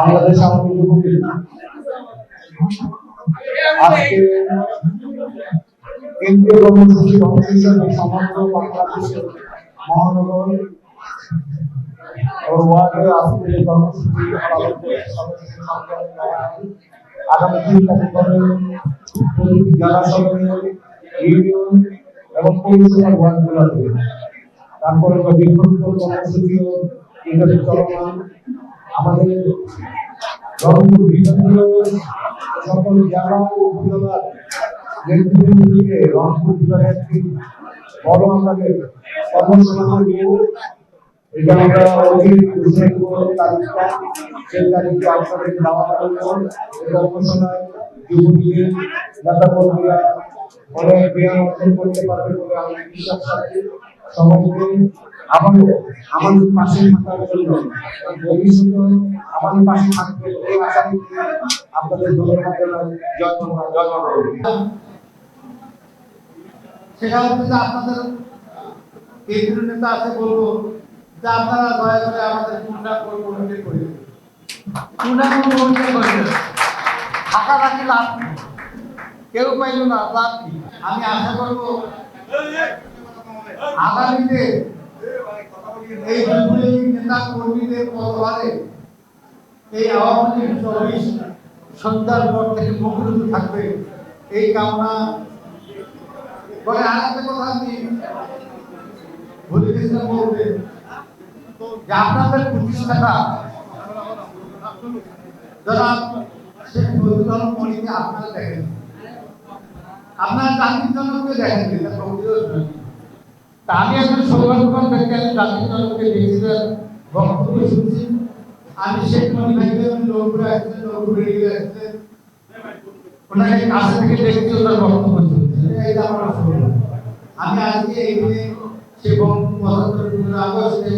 বাংলাদেশ আওয়ামী লীগ আজকে কেন্দ্রীয় কর্মসূচির বাংলাদেশের মহানগর ও ওয়ার্ডে আজকে এই কর্মসূচি আগামী তিন তারিখ জেলা ইউনিয়ন এবং পৌরসভার ওয়ার্ডগুলোতে, তারপরে বিক্ষোভ কর্মসূচিও চলমান। আমাদের রংপুর বিভিন্ন সকল জেলা ও উপজেলার বড় আমাদের কর্মসূচি নিয়ে এটা আমরা দেওয়া হলো এই কর্মশালায় যুবলীগের নেতা কর্মীরা অনেক জ্ঞান অর্জন করতে আবারও আমাদের পাশে থাকার জন্য আমাদের পাশে থাকবে এই আশা রেখে আপনাদের ধন্যবাদ জানাই, জয় বাংলা, জয় যে আপনাদের কেন্দ্রীয় নেতা আছে, বলব যে আপনারা দয়া করে আমাদের টুর্নামেন্ট কমিটি করে টুর্নামেন্ট কমিটি করে টাকা রাখি লাভ কেউ পাইল না, লাভ কি? আমি আশা করব আগামীতে এই যুবলীগ নেতা কর্মীদের পদভারে এই আওয়ামী লীগ সন্ধ্যার পর থেকে মুখরিত থাকবে। এই কামনা পরে আরেকটা কথা আমি ভুলে গেছিলাম বলতে। যে আপনাদের আলম মনিকে আপনারা দেখেন। আপনারা জাতির জনককে দেখেন আমি একজন সৌভাগ্যবান ব্যক্তি, আমি জাতির জনককে দেখছিলাম বক্তব্য শুনছি। আমি শেখ মনি ভাইকে নৌকুরে আসছে নৌকুরে এগিয়ে আসছে। ওনাকে কাছে থেকে দেখছি ওনার বক্তব্য শুনছি। এটা আমার সৌভাগ্য আমি আজকে এইখানে সে পঁচাত্তর আগস্টে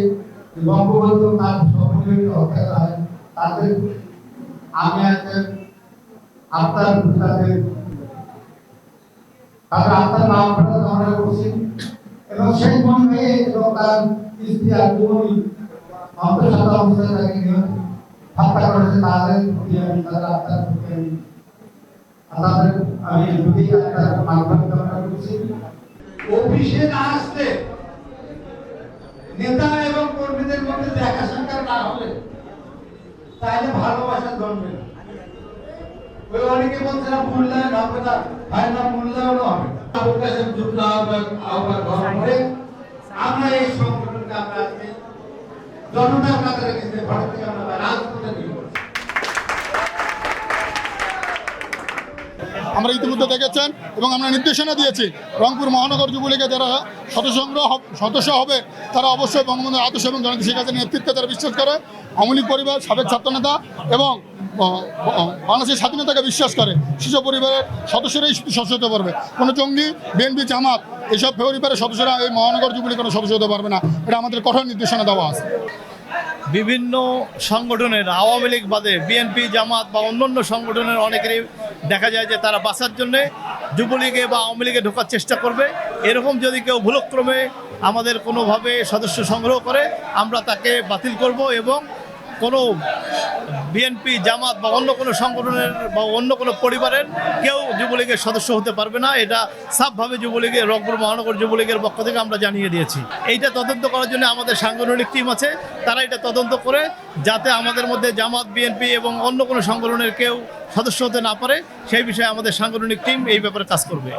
বঙ্গবন্ধু তার সহযোগী হত্যা হয় তাদের আমি আজকে আপনার তাদের তাদের আত্মার নাম কামনা করছি। এবং সেই মনে এবং তার স্ত্রী আত্মমণি অন্তঃসত্ত্বা অবস্থায় তাকে হত্যা করেছে তাদের প্রতি আমি তাদের আত্মার প্রতি আমি তাদের আমি যদি আত্মার মাধ্যমে কামনা করছি অফিসে না আসলে নেতা এবং কর্মীদের মধ্যে দেখা সাক্ষাৎ না হলে তাহলে ভালোবাসা জন্মে না। অনেকে বলছে না মূল্যায়ন হবে না হয় না মূল্যায়ন হবে না যুক্ত হওয়ার পরে আমরা এই সংগঠনকে আমরা আজকে কাছে রেখেছি ভারত থেকে আমরা রাজপথে আমরা ইতিমধ্যে দেখেছেন এবং আমরা নির্দেশনা দিয়েছি, রংপুর মহানগর যুবলীগের যারা সদস্য সদস্য হবে, তারা অবশ্যই বঙ্গবন্ধু আদর্শ এবং জনতা শেখ হাসিনার নেতৃত্বে তারা বিশ্বাস করে। আওয়ামী পরিবার, সাবেক ছাত্রনেতা এবং বাংলাদেশের স্বাধীনতাকে বিশ্বাস করে। শিশু পরিবারের সদস্যরাই সদস্য হতে পারবে কোনো জঙ্গি, বিএনপি, জামাত এইসব পরিবারের সদস্যরা এই মহানগর যুবলীগ কোনো সদস্য হতে পারবে না। এটা আমাদের কঠোর নির্দেশনা দেওয়া আছে। বিভিন্ন সংগঠনের, আওয়ামী লীগ বাদে বিএনপি, জামাত বা অন্যান্য সংগঠনের অনেকেরই দেখা যায় যে তারা বাঁচার জন্যে যুবলীগে বা আওয়ামী লীগে ঢোকার চেষ্টা করবে। এরকম যদি কেউ ভুলক্রমে আমাদের কোনোভাবে সদস্য সংগ্রহ করে, আমরা তাকে বাতিল করব এবং কোনো বিএনপি, জামাত বা অন্য কোনো সংগঠনের বা অন্য কোনো পরিবারের কেউ যুবলীগের সদস্য হতে পারবে না। এটা সাফভাবে যুবলীগের, রংপুর মহানগর যুবলীগের পক্ষ থেকে আমরা জানিয়ে দিয়েছি। এইটা তদন্ত করার জন্য আমাদের সাংগঠনিক টিম আছে। তারা এটা তদন্ত করে যাতে আমাদের মধ্যে জামাত, বিএনপি এবং অন্য কোনো সংগঠনের কেউ সদস্য হতে না পারে, সেই বিষয়ে আমাদের সাংগঠনিক টিম এই ব্যাপারে কাজ করবে।